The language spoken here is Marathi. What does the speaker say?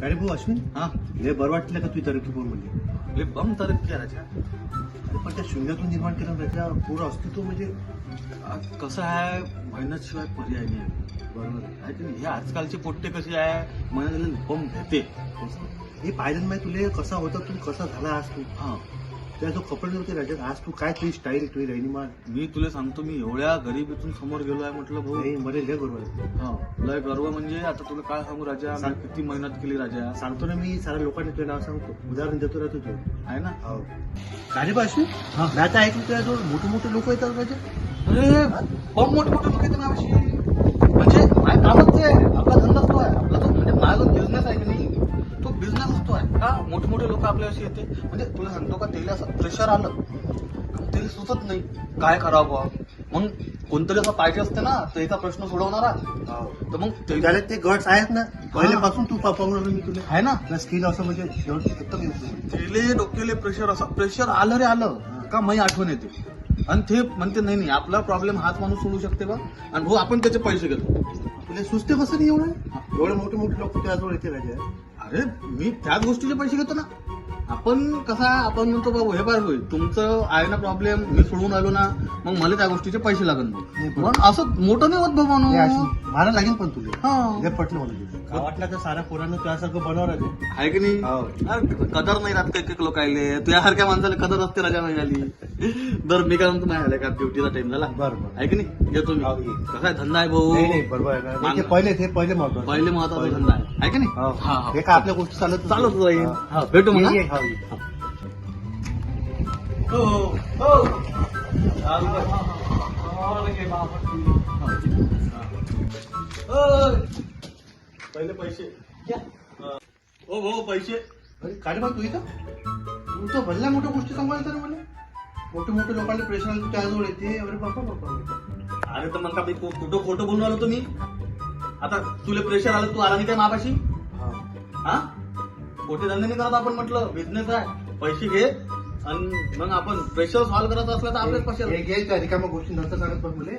काय रे भाऊ अश्विन? हा. लय बरं वाटलं का तू तरक्की पोर म्हणजे लय बम तरक्की आहे राजा. पण त्या शून्यातून निर्माण केलं त्याच्या पूर्ण अस्तित्व म्हणजे कसं आहे? मेहनत शिवाय पर्याय नाही. बरोबर. हे आजकालचे पोट्टे कसे आहे? मेहनत बम घेते हे पाहिलं नाही तुले कसा होता तू कसा झाला आज तू? हा. त्या जो कपडे होते राजा आज तू काय तुझी स्टाईल तुझी राहिनीमान मी तुला सांगतो मी एवढ्या गरीबीतून समोर गेलो आहे म्हटलं भाऊ. नाही मला लय बरोबर आहे. हा लय गर्व म्हणजे आता तुला काय सांगू राजा? मी सांग. किती मेहनत केली राजा. सांगतो ना मी साऱ्या लोकांनी तुझं नाव सांगतो. उदाहरण देतो ना तुझं. आहे ना? हो. काय रे अश्विन हा. मी आता ऐकलं तुझ्याजवळ मोठे मोठे लोक येतात राजा? अरे बम मोठे मोठे लोक येतात म्हणजे माझ्या कामच ते आहे आपला धंदाच तो आहे आपला तो म्हणजे माझा जो बिझनेस आहे की नाही तो बिझनेसच तो आहे का मोठे मोठे लोक आपल्याशी येते. म्हणजे तुला सांगतो का त्याला असं प्रेशर आलं. त्याला सुचत नाही काय करावं मग कोणतरी असं पाहिजे असते ना त्याचा प्रश्न सोडवणारा. तर मग ते त्याला ते गट्स आहेत ना पहिल्यापासून तू मी तुला. आहे ना. तुला स्किल असं म्हणजे एवढं एकदम डोक्याले प्रेशर असं प्रेशर आलं रे आलं. का मी आठवण येते? आणि ते म्हणते नाही नाही आपला प्रॉब्लेम हाच माणूस सोडू शकते बा. आणि भाऊ आपण त्याचे पैसे घेतो. तुला सुचते कसं नाही एवढं एवढे मोठे मोठे लोक तुझ्याजवळ येते राजा. अरे मी त्याच गोष्टीचे पैसे घेतो ना. आपण कसा आपण म्हणतो बाबू हे पाहिजे तुमचं आहे ना प्रॉब्लेम मी सोडून आलो ना मग मला त्या गोष्टीचे पैसे लागन नाही. पण असं मोठं नाही होत बाबा मारा लागेल पण तुला हा. लय पटलं मला तुझं. वाटलं तर साऱ्या पोरांना तुझ्यासारखं बनव राजा आहे की नाही? हो. अरे, कदर नाही राहत काही लोक आले तुझ्यासारख्या माणसाला कदर असते राजा नाही आली. बरं मी काय म्हणतो नाही आलं का ड्युटीचा टाइम झाला? बरं बरं. आहे की नाही? येतो मी. हो, ये. कसा आहे धंदा आहे भाऊ? नाही नाही बरोबर आहे. ना. मान- ते पहिले ते पहिले महत्वाचं. पहिले महत्त्वाचा धंदा आहे. आहे की नाही? हो. हा, हा. हे काय आपल्या गोष्टी चालत चालत राहील हा. हा, भेटू मग हा? ये, ये. पहिले पैसे. हा. हो हो पैसे. अरे काय रे बा तू इथं. तू तर भल्ल्या मोठ्या गोष्टी सांगायला तर मला. मोठे मोठे लोकांना प्रेशर आलं त्याजवळ येते. अरे बापा बापा अरे तर मग का खोटं खोटं बोलून आलो तुम्ही. आता तुला प्रेशर आलं तू आला नाही काय मापाशी हा. खोटे धंदे नाही करत आपण म्हटलं बिझनेस आहे. पैसे घे आणि मग आपण प्रेशर सॉल्व्ह करत असला तर आपलेच पैसे रिकाम्या गोष्टी नंतर सांगत बघ मुले.